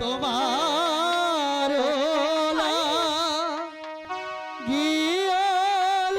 তোমার গিয়ে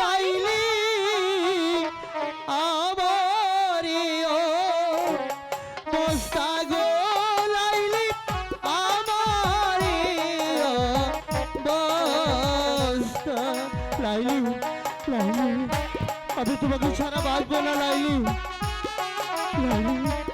লাইলি আমারিও বস্তা গো লাইলি আমারিও বস্তা লাইলি লাইলি। আমি তোমাকে ছাড়া বাঁচবো না, লাইলি। লাইলি।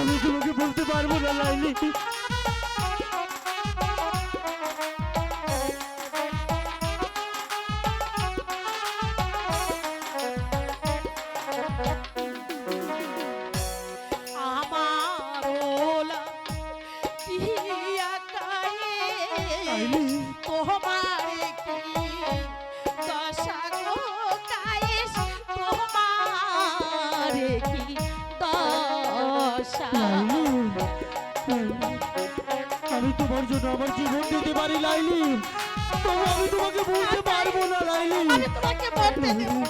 আমি তোমাকে বলতে পারব না লাইলি তোমার তোমার জন্য আমার জীবন দিতে পারি, লাইলি। তবে আমি তোমাকে বলতে পারব না, লাইলি। আমি তোমাকে বলতে দেব না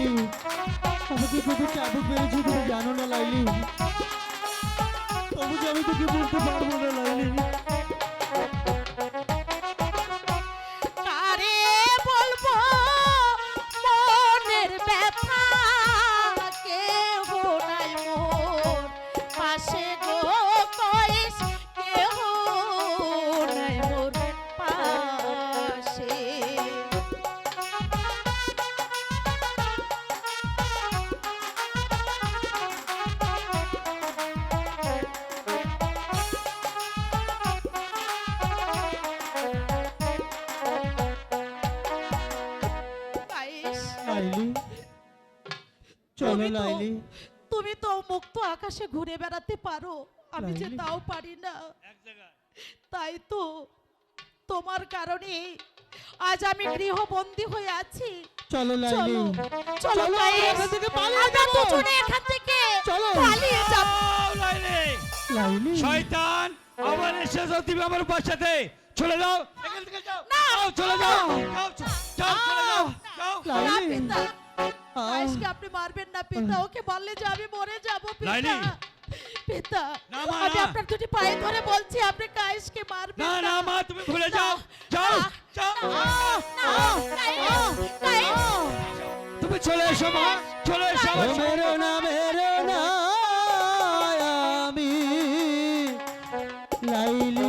লাইলি। আমাকে কত চাবুক মেরেছি তুমি জানো না লাইলি? তবু আমি তোকে বলতে পারব না লাইলি? তুমি তো- লাইলি। তুমি তো মুক্ত আকাশে ঘুরে বেড়াতে পারো। আমি যে তাও পারি না। তাই তো তোমার কারণে আজ আমি গৃহবন্দী হয়ে আছি। চলো লাইলি। চলো চলো। এখান থেকে আমরা চলো। পালিয়ে যাও, লাইলি। লাইলি। শয়তান আবার এসেছ তুমি আমার বাসাতে চলে যাও। এখান থেকে যাও। না। চলে যাও। যাও চলে যাও যাও। লাইলি। গাইসকে আপনি মারবেন না পিতা। ওকে বললে যে আমি মরে যাব পিতা। পিতা না, মা, আমি। আপনার দুটি পায়ে ধরে বলছি আপনি গাইসকে মারবেন না না। মা তুমি ভুলে যাও। যাও যাও। তুমি চলে এসো মা চলে এসো আমার মেরো না মেরো না আমি লাইলির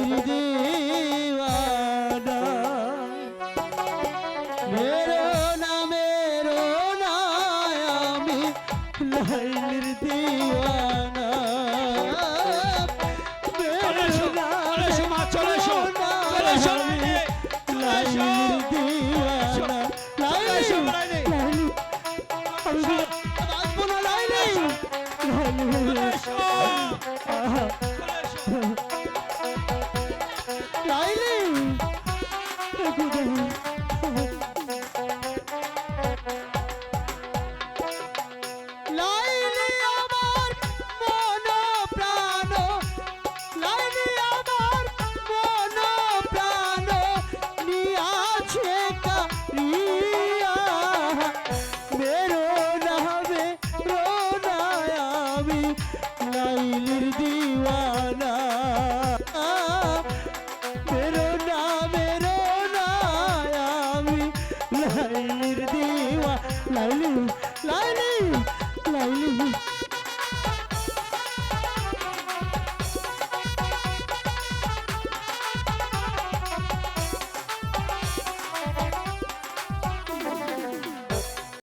লাইলির দিওয়ানা চলে এসো চলে এসো চলে এসো